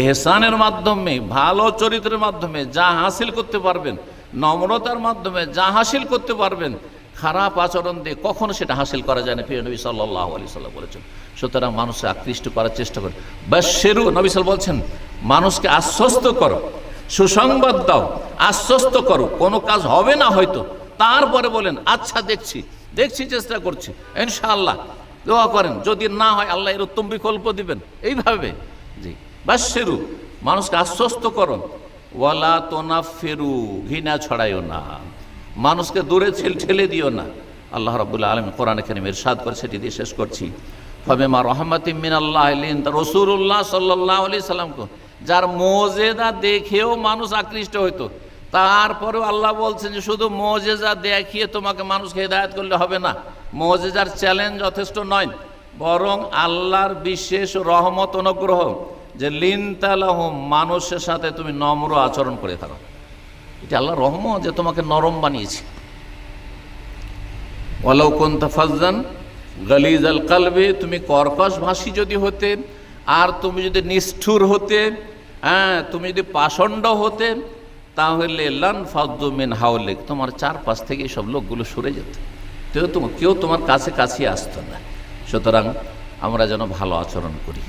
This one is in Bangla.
এহসানের মাধ্যমে, ভালো চরিত্রের মাধ্যমে যা হাসিল করতে পারবেন, নম্রতার মাধ্যমে যা হাসিল করতে পারবেন, খারাপ আচরণ দিয়ে কখনো সেটা হাসিল করা যায় না। প্রিয় নবী সাল্লাহ আলি সাল্লাম বলেছেন, সুতরাং মানুষকে আকৃষ্ট করার চেষ্টা করে বাস সেরু নবী সাল বলছেন, মানুষকে আশ্বস্ত করো, সুসংবাদ দাও, আশ্বস্ত করো, কোনো কাজ হবে না হয়তো। তারপরে বলেন আচ্ছা দেখছি দেখছি চেষ্টা করছি, ইনশাআল্লাহ, দোয়া করেন, যদি না হয় আল্লাহ এর উত্তম বিকল্প দিবেন। এইভাবে, জি। বাস সেরু মানুষকে আশ্বস্ত করো। ওয়ালা তোনা ফেরু ঘৃণা ছড়াইও না। মানুষকে দূরে ঠেলে দিও না। আল্লাহ রবুল্লা আলম কোরআন এখানে সাদ করে, সেটি দিয়ে শেষ করছি। হবে মা রহমত মিন আল্লাহ রসুল্লাহ সাল্লাহ আলি সাল্লামকে যার মোজেদা দেখেও মানুষ আকৃষ্ট হইতো। তারপরেও আল্লাহ বলছেন যে, শুধু মোজেজা দেখিয়ে তোমাকে মানুষকে হেদায়ত করলে হবে না। মোজেজার চ্যালেঞ্জ যথেষ্ট নয়। বরং আল্লাহর বিশেষ রহমত অনুগ্রহ যে লিনতালাহ মানুষের সাথে তুমি নম্র আচরণ করে থাকো। এটা আল্লাহ রহমত যে তোমাকে নরম বানিয়েছে। ওয়ালাউ কোনতা ফাজান গলিজ আল কালবে, তুমি কর্কশ ভাষী যদি হতে, আর তুমি যদি নিষ্ঠুর হতে হ্যাঁ তুমি যদি পাষণ্ড হতে, তাহলে লান ফাদ্দু মিন হাওলেক, তোমার চারপাশ থেকে সব লোকগুলো সরে যেত। তোমার কেউ তোমার কাছে কাছে আসতো না। সুতরাং আমরা যেন ভালো আচরণ করি।